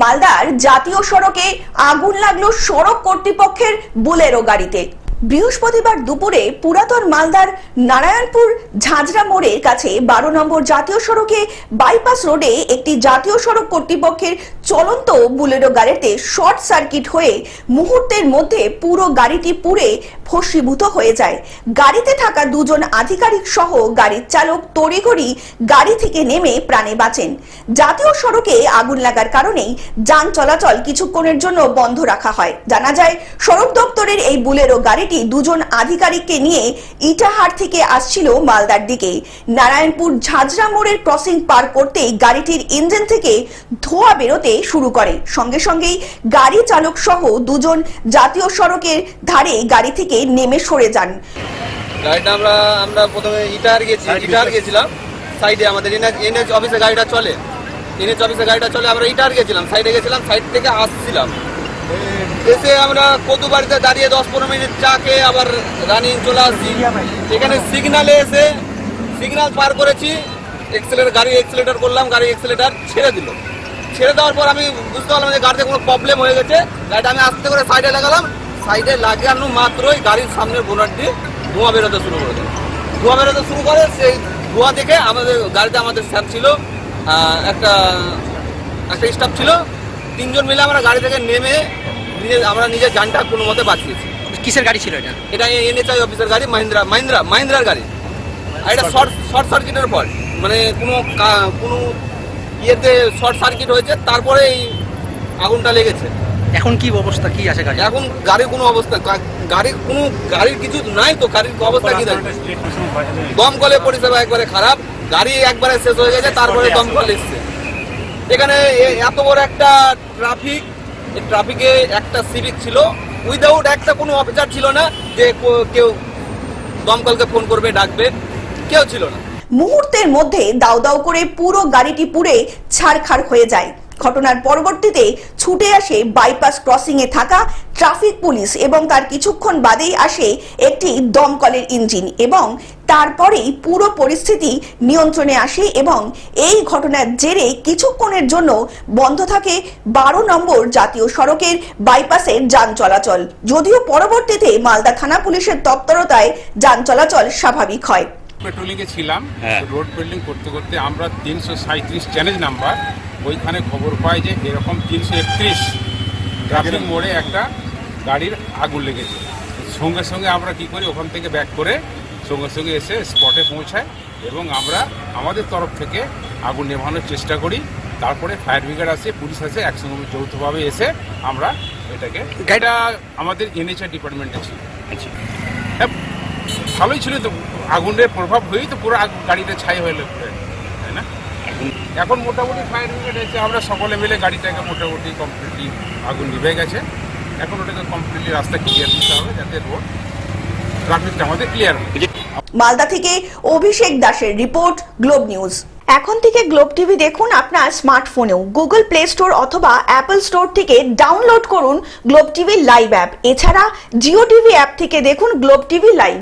মালদার জাতীয় সড়কে আগুন লাগল সড়ক কর্তৃপক্ষের বুলেরো গাড়িতে। বৃহস্পতিবার দুপুরে পুরাতন মালদার নারায়ণপুর ঝাঁঝরা মোড়ের কাছে বারো নম্বর জাতীয় সড়কে বাইপাস রোডে একটি জাতীয় সড়ক কর্তৃপক্ষের চলন্ত বুলেরো গাড়িতে শর্ট সার্কিট হয়ে মুহূর্তের মধ্যে পুরো গাড়িটি পুড়ে ভস্মীভূত হয়ে যায়। গাড়িতে থাকা দুজন আধিকারিক সহ গাড়ির চালক তড়িঘড়ি গাড়ি থেকে নেমে প্রাণে বাঁচেন। জাতীয় সড়কে আগুন লাগার কারণেই যান চলাচল কিছুক্ষণের জন্য বন্ধ রাখা হয়। জানা যায়, সড়ক দপ্তরের এই বুলেরো গাড়িটি দুজন আধিকারিককে নিয়ে ইটাহার থেকে আসছিল মালদার দিকে। নারায়ণপুর ঝাঁঝরা মোড়ের ক্রসিং পার করতেই গাড়িটির ইঞ্জিন থেকে ধোঁয়া বেরোতে শুরু করে। সঙ্গে সঙ্গেই গাড়ি চালক সহ দুজন জাতীয় সড়কের ধারে গাড়ি থেকে নেমে সরে যান। গাড়িটা আমরা আমরা প্রথমে ইটার গেছি ইটার গেছিলাম। সাইডে আমাদের এনএচ অফিসে গাড়িটা চলে। এনএচ অফিসে গাড়িটা চলে আমরা ইটার গেছিলাম। সাইডে গেছিলাম সাইড থেকে আসছিলাম। এসে আমরা কদু বাড়িতে দাঁড়িয়ে দশ পনেরো মিনিট চা খেয়ে আবার রানিং চলে আসছি। এখানে সিগনালে এসে সিগনাল পার করেছি। এক্সেলেটার গাড়ি এক্সেলেটার করলাম, গাড়ি এক্সেলেটার ছেড়ে দিল। ছেড়ে দেওয়ার পর আমি বুঝতে পারলাম যে গাড়িতে কোনো প্রবলেম হয়ে গেছে। গাড়িটা আমি আস্তে করে সাইডে লাগালাম। সাইডে লাগানো মাত্রই গাড়ির সামনের বোনার দিয়ে ধোঁয়া বেরোতে শুরু করে দেয় ধোঁয়া বেরোতে শুরু করে, সেই ধোঁয়া দেখে আমাদের গাড়িতে আমাদের স্যার ছিল একটা একটা স্টাফ ছিল। তিনজন মিলে আমরা গাড়ি থেকে নেমে নিজে আমরা নিজের যানটা কোনো মতে বাঁচিয়েছি। কিসের গাড়ি ছিল এটা? এটা এনএচআই অফিসের গাড়ি মাহিন্দ্রা মাহিন্দ্রা মাহিন্দ্রার গাড়ি। আর এটা শর্ট শর্ট সার্কিটের পর মানে কোনো কা- কোনো ইয়েতে শর্ট সার্কিট হয়েছে তারপরে এই আগুনটা লেগেছে। এখন কি অবস্থা? কি আছে গাড়ি এখন গাড়ির কোনো অবস্থা গাড়ির কোনো গাড়ির কিছু নাই তো। গাড়ির অবস্থা কি থাকবে দমকলে পরিষেবা একবারে খারাপ। গাড়ি একবারে শেষ হয়ে গেছে তারপরে দমকল এসছে। এখানে এত বড় একটা ট্রাফিক ট্রাফিকে একটা সিভিক ছিল। উইদাউট একটা কোনো অফিসার ছিল না যে কেউ দমকলকে ফোন করবে, ডাকবে, কেউ ছিল না। মুহূর্তের মধ্যে দাউ দাউ করে পুরো গাড়িটি পুড়ে ছাড়খাড় হয়ে যায়। ঘটনার পরবর্তীতে ছুটে আসে বাইপাস ক্রসিং এ থাকা ট্রাফিক পুলিশ এবং তার কিছুক্ষণ বাদেই আসে একটি দমকলের ইঞ্জিন এবং তারপরেই পুরো পরিস্থিতি নিয়ন্ত্রণে আসে এবং এই ঘটনার জেরে কিছুক্ষণের জন্য বন্ধ থাকে বারো নম্বর জাতীয় সড়কের বাইপাসের যান চলাচল। যদিও পরবর্তীতে মালদা থানা পুলিশের তৎপরতায় যান চলাচল স্বাভাবিক হয়। পেট্রোলিং এ ছিলাম হ্যাঁ। রোড পেট্রোলিং করতে করতে আমরা তিনশো সাঁত্রিশ চ্যালেঞ্জ নাম্বার ওইখানে খবর পাই যে এরকম তিনশো একত্রিশ ট্রাফিক মোড়ে একটা গাড়ির আগুন লেগেছে। সঙ্গে সঙ্গে আমরা কি করি ওখান থেকে ব্যাক করে সঙ্গে সঙ্গে এসে স্পটে পৌঁছাই এবং আমরা আমাদের তরফ থেকে আগুন নেভানোর চেষ্টা করি। তারপরে ফায়ার ব্রিগেড আসে পুলিশ আসে একসঙ্গে যৌথভাবে এসে আমরা এটাকে গাড়িটা আমাদের এনএচআর ডিপার্টমেন্টে ছিল। হ্যাঁ, ভালোই ছিল তো আগুনের প্রভাব হয়েই তো পুরো আগুন- গাড়িটা ছাই হয়ে পুরো, তাই না? এখন মোটামুটি ফায়ার ব্রিগেড এসে আমরা সকলে মিলে গাড়িটাকে মোটামুটি কমপ্লিটলি আগুন নিভে গেছে। এখন ওটাকে কমপ্লিটলি রাস্তা ক্লিয়ার দিতে হবে যাতে রোড ট্রাফিকটা আমাদের ক্লিয়ার হয়। মালদা থেকে অভিষেক দাসের রিপোর্ট গ্লোব নিউজ। এখন থেকে গ্লোব টিভি দেখুন আপনার স্মার্টফোনেও। গুগল প্লে স্টোর অথবা অ্যাপল স্টোর থেকে ডাউনলোড করুন গ্লোব টিভি লাইভ অ্যাপ। এছাড়া জিও টিভি অ্যাপ থেকে দেখুন গ্লোব টিভি লাইভ।